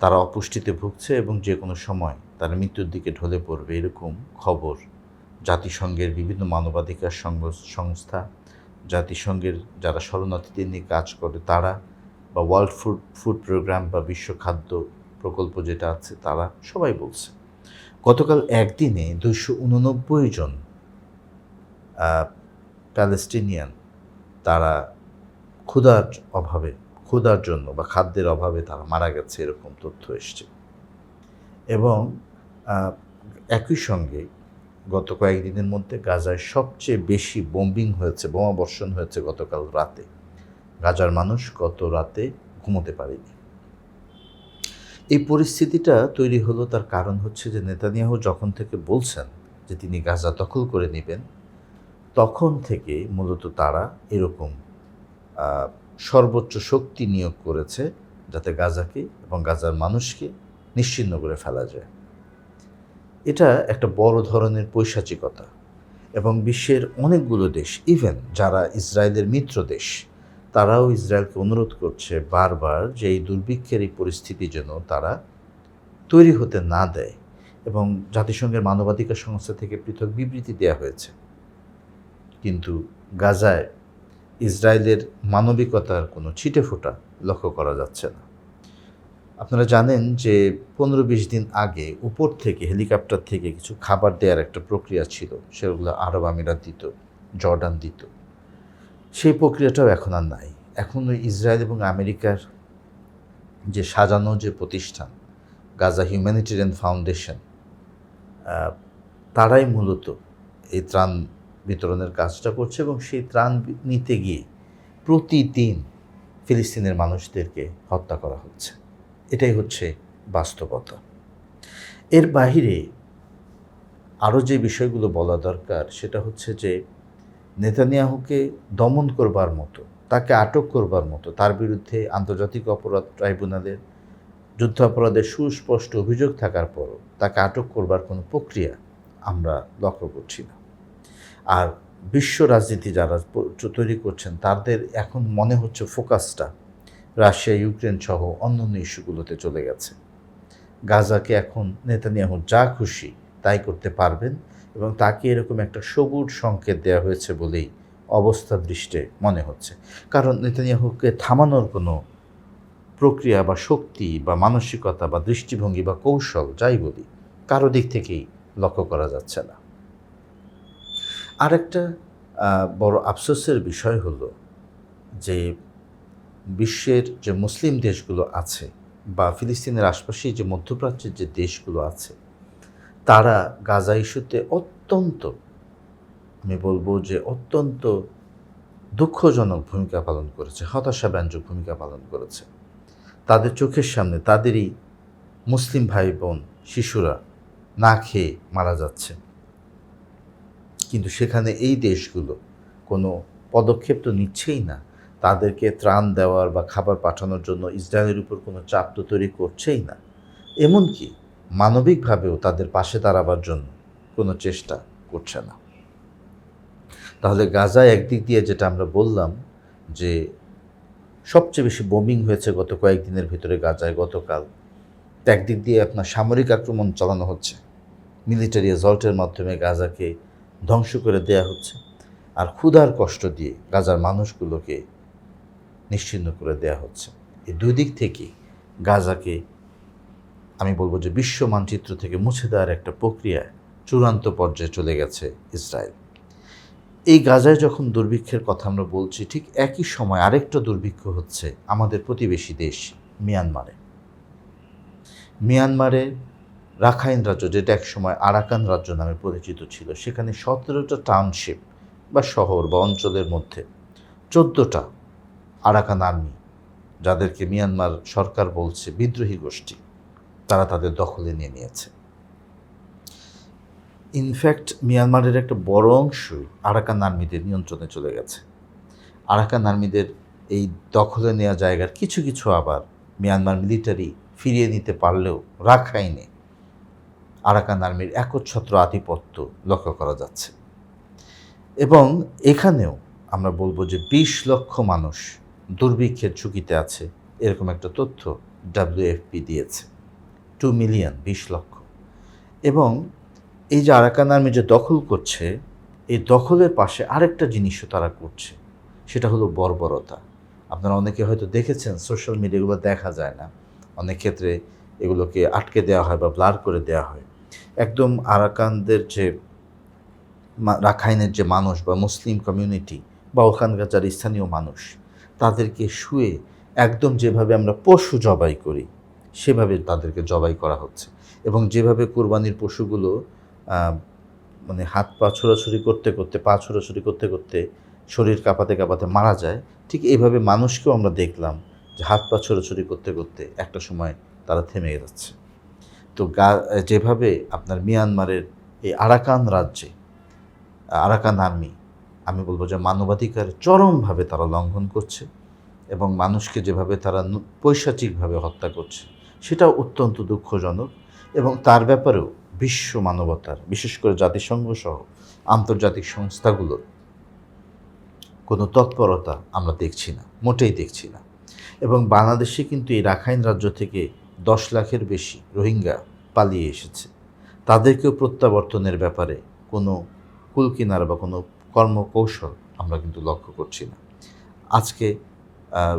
তারা অপুষ্টিতে ভুগছে এবং যে কোনো সময় তারা মৃত্যুর দিকে ঢলে পড়বে এরকম খবর জাতিসংঘের বিভিন্ন মানবাধিকার সংস্থা, জাতিসংঘের যারা শরণার্থীদের নিয়ে কাজ করে তারা বা ওয়ার্ল্ড ফুড ফুড প্রোগ্রাম বা বিশ্ব খাদ্য প্রকল্প যেটা আছে তারা সবাই বলছে। গতকাল একদিনে দুশো উননব্বই জন প্যালেস্টিনিয়ান তারা ক্ষুধার অভাবে ক্ষুধার জন্য বা খাদ্যের অভাবে তারা মারা গেছে, এরকম তথ্য এসছে। এবং একই সঙ্গে গত কয়েকদিনের মধ্যে গাজায় সবচেয়ে বেশি বোম্বিং হয়েছে, বোমা বর্ষণ হয়েছে গতকাল রাতে। গাজার মানুষ গত রাতে ঘুমোতে পারেনি। এই পরিস্থিতিটা তৈরি হলো তার কারণ হচ্ছে যে নেতানিয়াহু যখন থেকে বলছেন যে তিনি গাজা দখল করে নেবেন, তখন থেকে মূলত তারা এরকম সর্বোচ্চ শক্তি নিয়োগ করেছে যাতে গাজাকে এবং গাজার মানুষকে নিশ্চিন্ন করে ফেলা যায়। এটা একটা বড় ধরনের পৈশাচিকতা এবং বিশ্বের অনেকগুলো দেশ ইভেন যারা ইসরায়েলের মিত্র দেশ, তারাও ইসরায়েলকে অনুরোধ করছে বারবার যে এই দুর্ভিক্ষের এই পরিস্থিতি যেন তারা তৈরি হতে না দেয় এবং জাতিসংঘের মানবাধিকার সংস্থা থেকে পৃথক বিবৃতি দেওয়া হয়েছে। কিন্তু গাজায় ইসরায়েলের মানবিকতার কোনো ছিটে ফোঁটা লক্ষ্য করা যাচ্ছে না। আপনারা জানেন যে পনেরো বিশ দিন আগে উপর থেকে, হেলিকপ্টার থেকে কিছু খাবার দেওয়ার একটা প্রক্রিয়া ছিল, সেগুলো আরব আমিরাত দিত, জর্ডান দিত। সেই প্রক্রিয়াটাও এখন আর নাই। এখন ইসরায়েল এবং আমেরিকার যে সাজানো যে প্রতিষ্ঠান, গাজা হিউম্যানিটেরিয়ান ফাউন্ডেশন তারাই মূলত এই ত্রাণ বিতরণের কাজটা করছে এবং সেই ত্রাণ নিতে গিয়ে প্রতিদিন ফিলিস্তিনের মানুষদেরকে হত্যা করা হচ্ছে। এটাই হচ্ছে বাস্তবতা। এর বাহিরে আরও যে বিষয়গুলো বলা দরকার সেটা হচ্ছে যে নেতানিয়াহুকে দমন করবার মতো, তাকে আটক করবার মতো, তার বিরুদ্ধে আন্তর্জাতিক অপরাধ ট্রাইব্যুনালের যুদ্ধাপরাধের সুস্পষ্ট অভিযোগ থাকার পরও তাকে আটক করবার কোনো প্রক্রিয়া আমরা লক্ষ্য করছি না। আর বিশ্ব রাজনীতি যারা তৈরি করছেন, তাদের এখন মনে হচ্ছে ফোকাসটা রাশিয়া, ইউক্রেন সহ অন্যান্য ইস্যুগুলোতে চলে গেছে। গাজাকে এখন নেতানিয়াহু যা খুশি তাই করতে পারবেন এবং তাকে এরকম একটা সবুজ সংকেত দেওয়া হয়েছে বলেই অবস্থা দৃষ্টে মনে হচ্ছে। কারণ নেতানিয়াহুকে থামানোর কোনো প্রক্রিয়া বা শক্তি বা মানসিকতা বা দৃষ্টিভঙ্গি বা কৌশল যাই বলি, কারও দিক থেকেই লক্ষ্য করা যাচ্ছে না। আরেকটা আহ, বড় আফসোসের বিষয় হলো যে বিশ্বের যে মুসলিম দেশগুলো আছে বা ফিলিস্তিনের আশপাশে যে মধ্যপ্রাচ্যের যে দেশগুলো আছে তারা গাজা ইস্যুতে অত্যন্ত আমি বলব যে অত্যন্ত দুঃখজনক ভূমিকা পালন করেছে হতাশাব্যঞ্জক ভূমিকা পালন করেছে। তাদের চোখের সামনে তাদেরই মুসলিম ভাই বোন শিশুরা না খেয়ে মারা যাচ্ছে। কিন্তু সেখানে এই দেশগুলো কোনো পদক্ষেপ তো নিচ্ছেই না। তাদেরকে ত্রাণ দেওয়ার বা খাবার পাঠানোর জন্য ইসরায়েলের উপর কোনো চাপ তো তৈরি করছেই না। এমনকি মানবিকভাবেও তাদের পাশে দাঁড়াবার জন্য কোনো চেষ্টা করছে না। তাহলে গাজায় একদিক দিয়ে যেটা আমরা বললাম যে সবচেয়ে বেশি বোমিং হয়েছে গত কয়েকদিনের ভিতরে গাজায় গতকাল, একদিক দিয়ে আপনার সামরিক আক্রমণ চালানো হচ্ছে। মিলিটারি অ্যাজল্টের মাধ্যমে গাজাকে ধ্বংস করে দেয়া হচ্ছে। আর ক্ষুধার কষ্ট দিয়ে গাজার মানুষগুলোকে নিশ্চিহ্ন করে দেয়া হচ্ছে। এই দুই দিক থেকেই গাজাকে আমি বলব যে বিশ্ব মানচিত্র থেকে মুছে দেওয়ার একটা প্রক্রিয়া চূড়ান্ত পর্যায়ে চলে গেছে ইসরায়েল। এই গাজায় যখন দুর্ভিক্ষের কথা আমরা বলছি, ঠিক একই সময় আরেকটা দুর্ভিক্ষ হচ্ছে আমাদের প্রতিবেশী দেশ মিয়ানমারে। মিয়ানমারে রাখাইন রাজ্য, যেটা একসময় আরাকান রাজ্য নামে পরিচিত ছিল, সেখানে সতেরোটা টাউনশিপ বা শহর বা অঞ্চলের মধ্যে চোদ্দোটা আরাকান আর্মি যাদেরকে মিয়ানমার সরকার বলছে বিদ্রোহী গোষ্ঠী, তারা তাদের দখলে নিয়ে নিয়েছে। ইনফ্যাক্ট মিয়ানমারের একটা বড় অংশ আরাকান আর্মিদের নিয়ন্ত্রণে চলে গেছে। আরাকান আর্মিদের এই দখলে নেওয়া জায়গার কিছু কিছু আবার মিয়ানমার মিলিটারি ফিরিয়ে নিতে পারলেও রাখাইনে আরাকান আর্মির একচ্ছত্র আধিপত্য লক্ষ্য করা যাচ্ছে। এবং এখানেও আমরা বলব যে বিশ লক্ষ মানুষ দুর্ভিক্ষের ঝুঁকিতে আছে, এরকম একটা তথ্য ডাব্লিউএফপি দিয়েছে। টু মিলিয়ন, বিশ লক্ষ। এবং এই যে আরাকান আর্মি যে দখল করছে, এই দখলের পাশে আরেকটা জিনিসও তারা করছে, সেটা হলো বর্বরতা। আপনারা অনেকে হয়তো দেখেছেন, সোশ্যাল মিডিয়াগুলো দেখা যায় না। অনেক ক্ষেত্রে এগুলোকে আটকে দেওয়া হয় বা ব্লার করে দেওয়া হয়। একদম আরাকানদের যে রাখাইনের যে মানুষ বা মুসলিম কমিউনিটি বা ওখানকার যারা স্থানীয় মানুষ, তাদেরকে শুয়ে একদম যেভাবে আমরা পশু জবাই করি, সেভাবে তাদেরকে জবাই করা হচ্ছে। এবং যেভাবে কোরবানির পশুগুলো মানে হাত পা ছোড়াছুড়ি করতে করতে, পা ছোড়াছুড়ি করতে করতে শরীর কাঁপাতে কাঁপাতে মারা যায়, ঠিক এইভাবে মানুষকেও আমরা দেখলাম যে হাত পা ছোড়াছুড়ি করতে করতে একটা সময় তারা থেমে যাচ্ছে। তো যেভাবে আপনার মিয়ানমারের এই আরাকান রাজ্যে, আরাকান আর্মি, আমি বলব যে মানবাধিকার চরমভাবে তারা লঙ্ঘন করছে এবং মানুষকে যেভাবে তারা পৈশাচিকভাবে হত্যা করছে, সেটাও অত্যন্ত দুঃখজনক এবং তার ব্যাপারেও বিশ্ব মানবতার, বিশেষ করে জাতিসংঘ সহ আন্তর্জাতিক সংস্থাগুলোর কোনো তৎপরতা আমরা দেখছি না, মোটেই দেখছি না। এবং বাংলাদেশে কিন্তু এই রাখাইন রাজ্য থেকে দশ লাখের বেশি রোহিঙ্গা পালিয়ে এসেছে। তাদেরকেও প্রত্যাবর্তনের ব্যাপারে কোনো কুলকিনার বা কোনো কর্মকৌশল আমরা কিন্তু লক্ষ্য করছি না। আজকে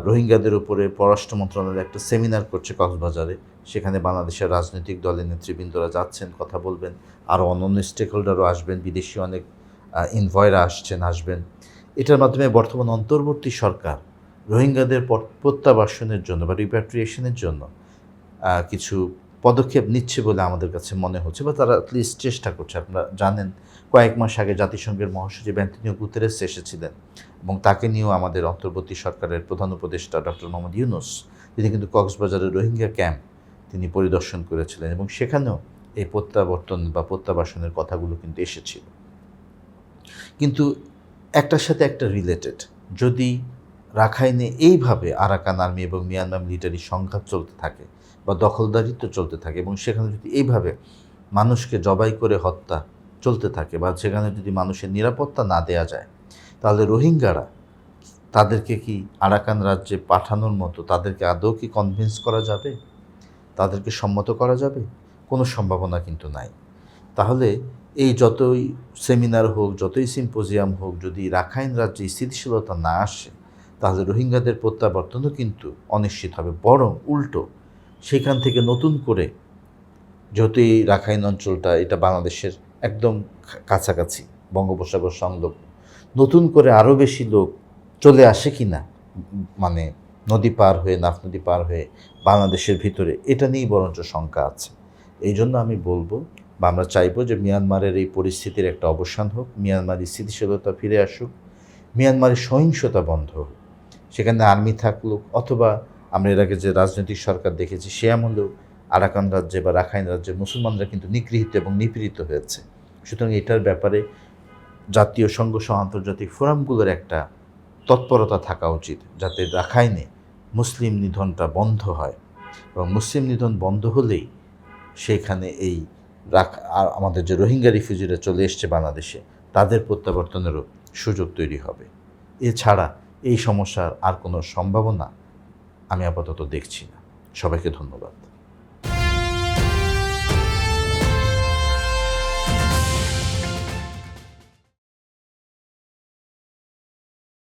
রোহিঙ্গাদের উপরে পররাষ্ট্র মন্ত্রণালয় একটা সেমিনার করছে কক্সবাজারে। সেখানে বাংলাদেশের রাজনৈতিক দলের নেতৃবৃন্দরা যাচ্ছেন, কথা বলবেন। আরও অন্যান্য স্টেক হোল্ডারও আসবেন। বিদেশি অনেক ইনভয়রা আসছেন, আসবেন। এটার মাধ্যমে বর্তমান অন্তর্বর্তী সরকার রোহিঙ্গাদের পর- প্রত্যাবাসনের জন্য বা রিপ্যাট্রিয়েশনের জন্য কিছু পদক্ষেপ নিচ্ছে বলে আমাদের কাছে মনে হচ্ছে, বা তারা অ্যাটলিস্ট চেষ্টা করছে। আপনারা জানেন, কয়েক মাস আগে জাতিসংঘের মহাসচিব অ্যান্টনিও গুতেরেস এসেছিলেন এবং তাকে নিয়েও আমাদের অন্তর্বর্তী সরকারের প্রধান উপদেষ্টা ডক্টর মোহাম্মদ ইউনুস, তিনি কিন্তু কক্সবাজারের রোহিঙ্গা ক্যাম্প তিনি পরিদর্শন করেছিলেন এবং সেখানেও এই প্রত্যাবর্তন বা প্রত্যাবাসনের কথাগুলো কিন্তু এসেছিল। কিন্তু একটার সাথে একটা রিলেটেড যদি রাখাইনে এইভাবে আরাকান আর্মি এবং মিয়ানমার মিলিটারি সংঘাত চলতে থাকে বা দখলদারিত্ব চলতে থাকে এবং সেখানে যদি এইভাবে মানুষকে জবাই করে হত্যা চলতে থাকে বা সেখানে যদি মানুষের নিরাপত্তা না দেয়া যায়, তাহলে রোহিঙ্গারা তাদেরকে কি আরাকান রাজ্যে পাঠানোর মতো তাদেরকে আদৌ কি কনভিন্স করা যাবে? তাদেরকে সম্মত করা যাবে? কোনো সম্ভাবনা কিন্তু নাই। তাহলে এই যতই সেমিনার হোক, যতই সিম্পোজিয়াম হোক, যদি রাখাইন রাজ্যে স্থিতিশীলতা না আসে তাহলে রোহিঙ্গাদের প্রত্যাবর্তনও কিন্তু অনিশ্চিত হবে, বরং উল্টো। সেখান থেকে নতুন করে যেহেতু এই রাখাইন অঞ্চলটা, এটা বাংলাদেশের একদম কাছাকাছি, বঙ্গোপসাগর সংলগ্ন। নতুন করে আরও বেশি লোক চলে আসে কি না মানে নদী পার হয়ে, নাফ নদী পার হয়ে বাংলাদেশের ভিতরে, এটা নিয়েই বরঞ্চ শঙ্কা আছে। এই জন্য আমি বলব বা আমরা চাইব যে মিয়ানমারের এই পরিস্থিতির একটা অবসান হোক, মিয়ানমারের স্থিতিশীলতা ফিরে আসুক, মিয়ানমারের সহিংসতা বন্ধ হোক। সেখানে আর্মি থাকল অথবা আমরা এর আগে যে রাজনৈতিক সরকার দেখেছি, সে আমলেও আরাকান রাজ্যে বা রাখাইন রাজ্যে মুসলমানরা কিন্তু নিগৃহীত এবং নিপীড়িত হয়েছে। সুতরাং এটার ব্যাপারে জাতীয় সংঘ সহ আন্তর্জাতিক ফোরামগুলোর একটা তৎপরতা থাকা উচিত, যাতে রাখাইনে মুসলিম নিধনটা বন্ধ হয়। এবং মুসলিম নিধন বন্ধ হলেই সেখানে এই রাখ আমাদের যে রোহিঙ্গা রিফিউজিরা চলে এসছে বাংলাদেশে, তাদের প্রত্যাবর্তনেরও সুযোগ তৈরি হবে। এছাড়া এই সমস্যার আর কোনো সম্ভাবনা আমি আপাতত দেখছি না। সবাইকে ধন্যবাদ।